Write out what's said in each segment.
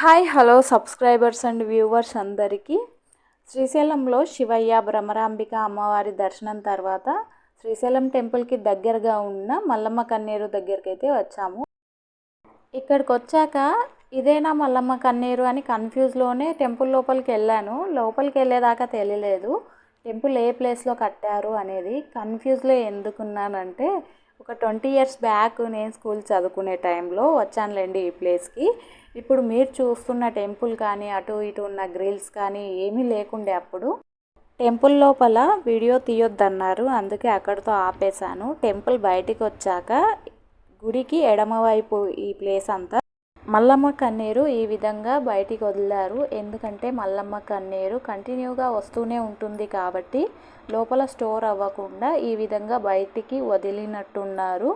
Hi hello subscribers and viewers అందరికీ. శ్రీశైలంలో శివయ్య భ్రమరాంబిక అమ్మవారి దర్శనం తర్వాత శ్రీశైలం టెంపుల్కి దగ్గరగా ఉన్న మల్లమ్మ కన్నీరు దగ్గరికి అయితే వచ్చాము. ఇక్కడికి వచ్చాక ఇదేనా మల్లమ్మ కన్నీరు అని కన్ఫ్యూజ్లోనే టెంపుల్ లోపలికి వెళ్ళాను. లోపలికి వెళ్ళేదాకా తెలియలేదు. టెంపుల్ ఏ ప్లేస్లో కట్టారు అనేది కన్ఫ్యూజ్లో ఎందుకున్నానంటే ఒక ట్వంటీ ఇయర్స్ బ్యాక్ నేను స్కూల్ చదువుకునే టైంలో వచ్చానులేండి ఈ ప్లేస్కి. ఇప్పుడు మీరు చూస్తున్న టెంపుల్ కానీ అటు ఇటు ఉన్న గ్రిల్స్ కానీ ఏమీ లేకుండే అప్పుడు టెంపుల్ లోపల వీడియో తీయొద్దన్నారు. అందుకే అక్కడితో ఆపేశాను. టెంపుల్ బయటికి వచ్చాక గుడికి ఎడమవైపు ఈ ప్లేస్ అంతా మల్లమ్మ కన్నీరు ఈ విధంగా బయటికి వదిలారు. ఎందుకంటే మల్లమ్మ కన్నీరు కంటిన్యూగా వస్తూనే ఉంటుంది కాబట్టి లోపల స్టోర్ అవ్వకుండా ఈ విధంగా బయటికి వదిలినట్టున్నారు.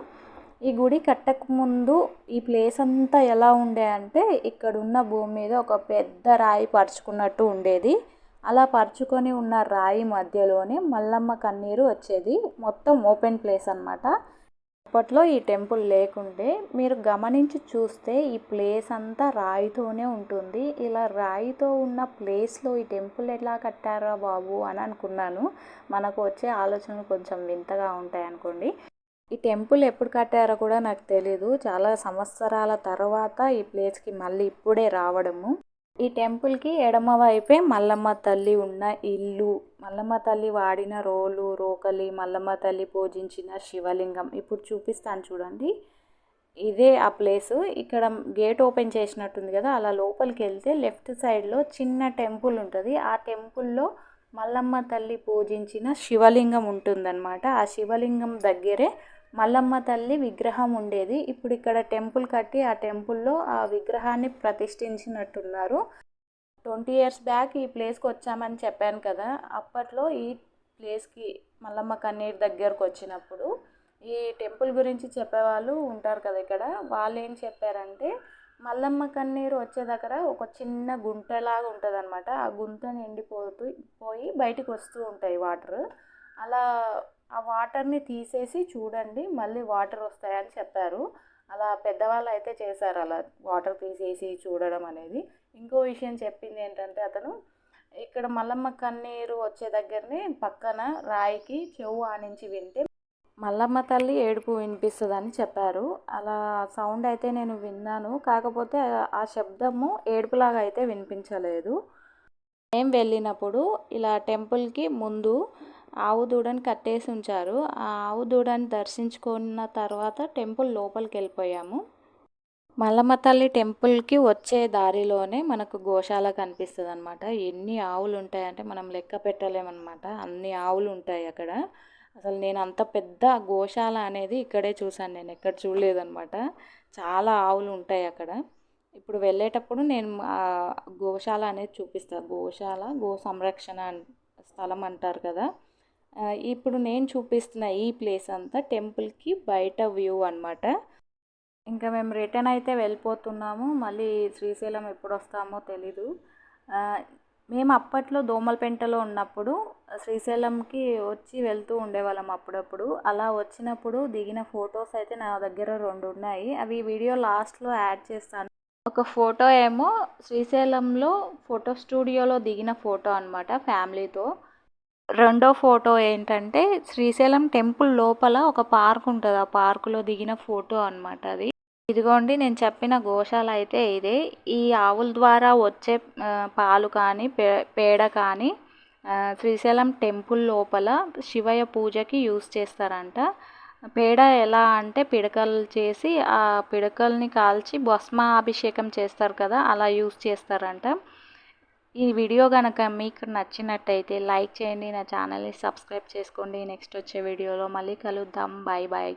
ఈ గుడి కట్టక ముందు ఈ ప్లేస్ అంతా ఎలా ఉండే అంటే ఇక్కడున్న భూమి మీద ఒక పెద్ద రాయి పరుచుకున్నట్టు ఉండేది. అలా పరుచుకొని ఉన్న రాయి మధ్యలోనే మల్లమ్మ కన్నీరు వచ్చేది. మొత్తం ఓపెన్ ప్లేస్ అనమాట అప్పట్లో ఈ టెంపుల్ లేకుంటే మీరు గమనించి చూస్తే ఈ ప్లేస్ అంతా రాయితోనే ఉంటుంది. ఇలా రాయితో ఉన్న ప్లేస్లో ఈ టెంపుల్ ఎలా కట్టారా బాబు అని అనుకున్నాను. మనకు వచ్చే ఆలోచనలు కొంచెం వింతగా ఉంటాయి అనుకోండి. ఈ టెంపుల్ ఎప్పుడు కట్టారో కూడా నాకు తెలీదు. చాలా సంవత్సరాల తర్వాత ఈ ప్లేస్కి మళ్ళీ ఇప్పుడే రావడము. ఈ టెంపుల్కి ఎడమ వైపే మల్లమ్మ తల్లి ఉన్న ఇల్లు. మల్లమ్మ తల్లి వాడిన రోలు రోకలి మల్లమ్మ తల్లి పూజించిన శివలింగం. ఇప్పుడు చూపిస్తాను చూడండి. ఇదే ఆ ప్లేస్. ఇక్కడ గేట్ ఓపెన్ చేసినట్టుంది కదా అలా లోపలికి వెళ్తే లెఫ్ట్ సైడ్లో చిన్న టెంపుల్ ఉంటుంది. ఆ టెంపుల్లో మల్లమ్మ తల్లి పూజించిన శివలింగం ఉంటుందన్నమాట. ఆ శివలింగం దగ్గరే మల్లమ్మ తల్లి విగ్రహం ఉండేది. ఇప్పుడు ఇక్కడ టెంపుల్ కట్టి ఆ టెంపుల్లో ఆ విగ్రహాన్ని ప్రతిష్ఠించినట్టున్నారు. ట్వంటీ ఇయర్స్ బ్యాక్ ఈ ప్లేస్కి వచ్చామని చెప్పాను కదా. అప్పట్లో ఈ ప్లేస్కి మల్లమ్మ కన్నీర్ దగ్గరకు వచ్చినప్పుడు ఈ టెంపుల్ గురించి చెప్పేవాళ్ళు ఉంటారు కదా ఇక్కడ. వాళ్ళు ఏం చెప్పారంటే మల్లమ్మ కన్నీరు వచ్చే దగ్గర ఒక చిన్న గుంటలాగా ఉంటుంది అనమాట ఆ గుంత నిండిపోతూ పోయి బయటకు వస్తూ ఉంటాయి వాటర్. అలా ఆ వాటర్ని తీసేసి చూడండి మళ్ళీ వాటర్ వస్తాయని చెప్పారు. అలా పెద్దవాళ్ళు అయితే చేశారు అలా వాటర్ తీసేసి చూడడం అనేది. ఇంకో విషయం చెప్పింది ఏంటంటే అతను ఇక్కడ మల్లమ్మ కన్నీరు వచ్చే దగ్గరనే పక్కన రాయికి చెవు ఆనించి వింటే మల్లమ్మ తల్లి ఏడుపు వినిపిస్తుందని చెప్పారు. అలా సౌండ్ అయితే నేను విన్నాను. కాకపోతే ఆ శబ్దము ఏడుపులాగా అయితే వినిపించలేదు. మేము వెళ్ళినప్పుడు ఇలా టెంపుల్కి ముందు ఆవు దూడని కట్టేసి ఉంచారు. ఆ ఆవు దూడని దర్శించుకున్న తర్వాత టెంపుల్ లోపలికి వెళ్ళిపోయాము. మల్లమ్మ తల్లి టెంపుల్కి వచ్చే దారిలోనే మనకు గోశాల కనిపిస్తుంది అనమాట ఎన్ని ఆవులు ఉంటాయంటే మనం లెక్క పెట్టలేమన్నమాట. అన్ని ఆవులు ఉంటాయి అక్కడ. అసలు నేను అంత పెద్ద గోశాల అనేది ఇక్కడే చూసాను నేను. ఎక్కడ చూడలేదన్నమాట. చాలా ఆవులు ఉంటాయి అక్కడ. ఇప్పుడు వెళ్ళేటప్పుడు నేను గోశాల అనేది చూపిస్తాను గోశాల గో సంరక్షణ స్థలం అంటారు కదా. ఇప్పుడు నేను చూపిస్తున్న ఈ ప్లేస్ అంతా టెంపుల్కి బయట వ్యూ అనమాట ఇంకా మేము రిటర్న్ అయితే వెళ్ళిపోతున్నాము. మళ్ళీ శ్రీశైలం ఎప్పుడు వస్తామో తెలీదు మేము అప్పట్లో దోమలపెంటలో ఉన్నప్పుడు శ్రీశైలంకి వచ్చి వెళ్తూ ఉండేవాళ్ళం అప్పుడప్పుడు. అలా వచ్చినప్పుడు దిగిన ఫొటోస్ అయితే నా దగ్గర రెండు ఉన్నాయి అవి వీడియో లాస్ట్లో యాడ్ చేస్తాను. ఒక ఫోటో ఏమో శ్రీశైలంలో ఫోటో స్టూడియోలో దిగిన ఫోటో అనమాట ఫ్యామిలీతో. రెండో ఫోటో ఏంటంటే శ్రీశైలం టెంపుల్ లోపల ఒక పార్క్ ఉంటుంది. ఆ పార్కులో దిగిన ఫోటో అనమాట అది. ఇదిగోండి నేను చెప్పిన గోశాల అయితే ఇదే. ఈ ఆవుల ద్వారా వచ్చే పాలు కానీ పే పేడ కానీ శ్రీశైలం టెంపుల్ లోపల శివయ్య పూజకి యూస్ చేస్తారంట. పేడ ఎలా అంటే పిడకలు చేసి ఆ పిడకల్ని కాల్చి భస్మ అభిషేకం చేస్తారు కదా అలా యూస్ చేస్తారంట. ఈ వీడియో కనుక మీకు నచ్చినట్టయితే లైక్ చేయండి నా ఛానల్ని సబ్స్క్రైబ్ చేసుకోండి. నెక్స్ట్ వచ్చే వీడియోలో మళ్ళీ కలుద్దాం. Bye bye